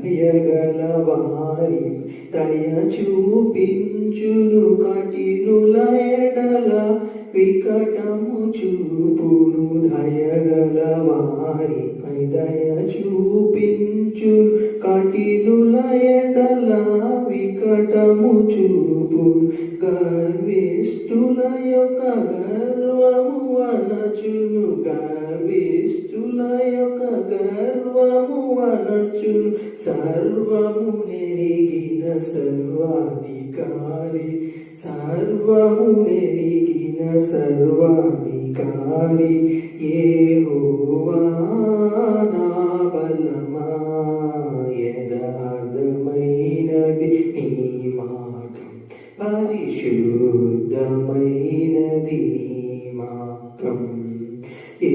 దయగలవారి దయ చూపించును కఠినుల ఎడల వికటము చూపును దయగలవారిపై దయ చూపించును కఠినుల ఎడల వికటము చూపు గర్విష్ఠుల యొక్క గర్వము వనచును గర్వ సర్వము అనచు సర్వము నెరిగిన సర్వాధికారి సర్వము నెరిగిన సర్వాధికారి ఏ నా బలమా యథార్థమైనది నీ మార్గం పరిశుద్ధమైనది నీ ఏ